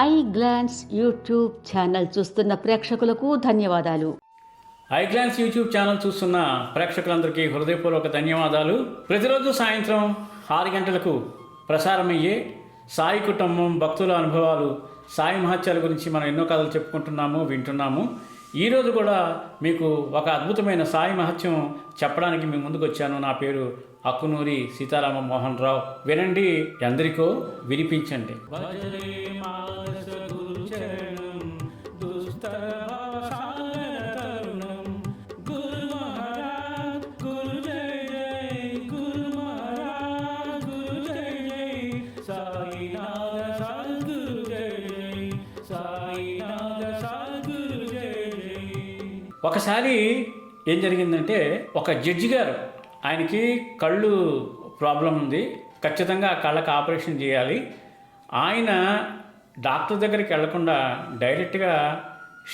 I glance YouTube channel చూస్తున్న ప్రేక్షకులకు ధన్యవాదాలు. ఐ గ్లాన్స్ యూట్యూబ్ ఛానల్ చూస్తున్న ప్రేక్షకులందరికీ హృదయపూర్వక ధన్యవాదాలు. ప్రతిరోజు సాయంత్రం ఆరు గంటలకు ప్రసారమయ్యే సాయి కుటుంబం భక్తుల అనుభవాలు సాయి మహత్యాల గురించి మనం ఎన్నో కథలు చెప్పుకుంటున్నాము వింటున్నాము. ఈరోజు కూడా మీకు ఒక అద్భుతమైన సాయి మహత్యం చెప్పడానికి మీ ముందుకు వచ్చాను. నా పేరు అక్కునూరి సీతారామ మోహన్ రావు వినండి ఎందరికో వినిపించండి ఒకసారి ఏం జరిగిందంటే ఒక జడ్జి గారు ఆయనకి కళ్ళు ప్రాబ్లం ఉంది ఖచ్చితంగా ఆ కళ్ళకి ఆపరేషన్ చేయాలి. ఆయన డాక్టర్ దగ్గరికి వెళ్ళకుండా డైరెక్ట్గా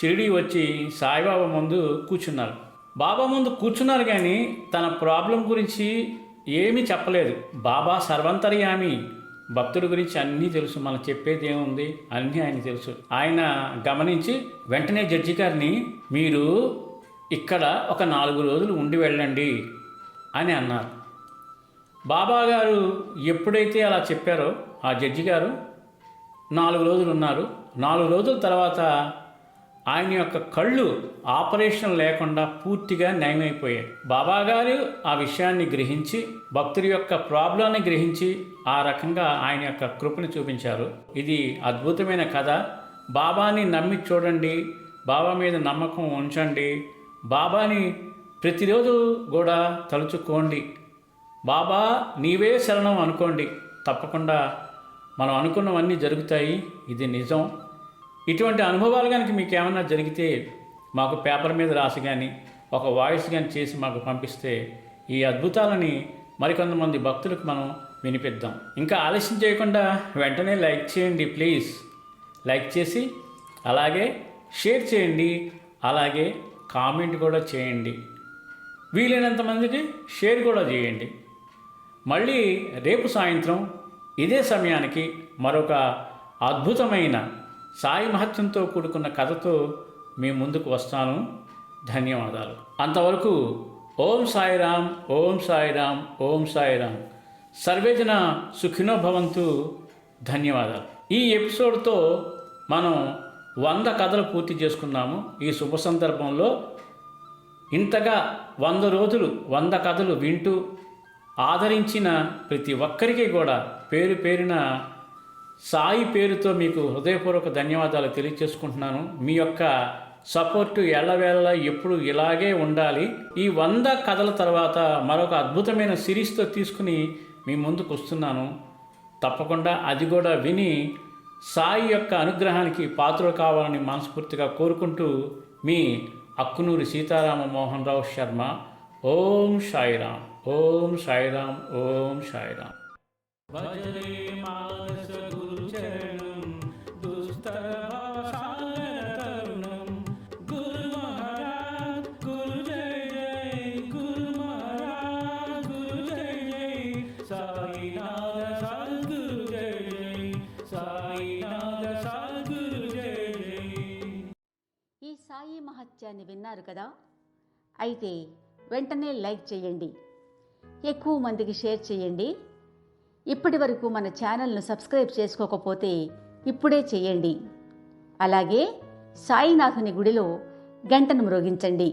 షిరిడి వచ్చి సాయిబాబా ముందు కూర్చున్నారు. బాబా ముందు కూర్చున్నారు కానీ తన ప్రాబ్లం గురించి ఏమీ చెప్పలేదు. బాబా సర్వంతర్యామి. భక్తుడి గురించి అన్నీ తెలుసు మనం చెప్పేది ఏముంది అన్నీ ఆయన తెలుసు. ఆయన గమనించి వెంటనే జడ్జి గారిని మీరు ఇక్కడ ఒక నాలుగు రోజులు ఉండి వెళ్ళండి అని అన్నారు. బాబా గారు ఎప్పుడైతే అలా చెప్పారో ఆ జడ్జి గారు నాలుగు రోజులు ఉన్నారు. నాలుగు రోజుల తర్వాత ఆయన యొక్క కళ్ళు ఆపరేషన్ లేకుండా పూర్తిగా నయమైపోయాయి. బాబా గారు ఆ విషయాన్ని గ్రహించి భక్తుడి యొక్క ప్రాబ్లాన్ని గ్రహించి ఆ రకంగా ఆయన యొక్క కృపను చూపించారు. ఇది అద్భుతమైన కథ. బాబాని నమ్మి చూడండి. బాబా మీద నమ్మకం ఉంచండి. బాబాని ప్రతిరోజు కూడా తలుచుకోండి. బాబా నీవే శరణం అనుకోండి. తప్పకుండా మనం అనుకున్నవన్నీ జరుగుతాయి. ఇది నిజం. ఇటువంటి అనుభవాలు కనుక మీకు ఏమన్నా జరిగితే మాకు పేపర్ మీద రాసి కానీ ఒక వాయిస్ కానీ చేసి మాకు పంపిస్తే ఈ అద్భుతాలని మరికొంతమంది భక్తులకు మనం వినిపిద్దాం. ఇంకా ఆలస్యం చేయకుండా వెంటనే లైక్ చేయండి ప్లీజ్. లైక్ చేసి అలాగే షేర్ చేయండి అలాగే కామెంట్ కూడా చేయండి. వీలైనంత మందికి షేర్ కూడా చేయండి. మళ్ళీ రేపు సాయంత్రం ఇదే సమయానికి మరొక అద్భుతమైన సాయి మహత్యంతో కూడుకున్న కథతో మీ ముందుకు వస్తాను. ధన్యవాదాలు. అంతవరకు ఓం సాయిరామ్ ఓం సాయిరామ్ ఓం సాయిరామ్. సర్వేజన సుఖినో భవంతు. ధన్యవాదాలు. ఈ ఎపిసోడ్తో మనం వంద కథలు పూర్తి చేసుకున్నాము ఈ శుభ సందర్భంలో ఇంతగా వంద రోజులు వంద కథలు వింటూ ఆదరించిన ప్రతి ఒక్కరికి కూడా పేరు పేరున సాయి పేరుతో మీకు హృదయపూర్వక ధన్యవాదాలు తెలియజేసుకుంటున్నాను మీ యొక్క సపోర్టు ఎల్లవేళ ఎప్పుడు ఇలాగే ఉండాలి. ఈ వంద కథల తర్వాత మరొక అద్భుతమైన సిరీస్తో తీసుకుని మీ ముందుకు వస్తున్నాను. తప్పకుండా అది కూడా విని సాయి యొక్క అనుగ్రహానికి పాత్రలు కావాలని మనస్ఫూర్తిగా కోరుకుంటూ మీ అక్కునూరి సీతారామ మోహన్ రావు శర్మ ఓం సాయిరామ్ ఓం సాయిరామ్ ఓం సాయిరామ్. భజరే శరణం గురు తరుణం గురు మహారాజ్ గురు జయ జయ గురు మహారాజ్ గురు జయ జయ సాయినాథ సద్గురు జయ జయ సాయినాథ సద్గురు జయ జయ ఈ సాయి మహత్యాన్ని విన్నారు కదా? అయితే వెంటనే లైక్ చేయండి. ఎక్కువ మందికి షేర్ చేయండి. ఇప్పటి వరకు మన ఛానల్ను సబ్స్క్రైబ్ చేసుకోకపోతే ఇప్పుడే చేయండి. అలాగే సాయినాథుని గుడిలో గంటను మ్రోగించండి.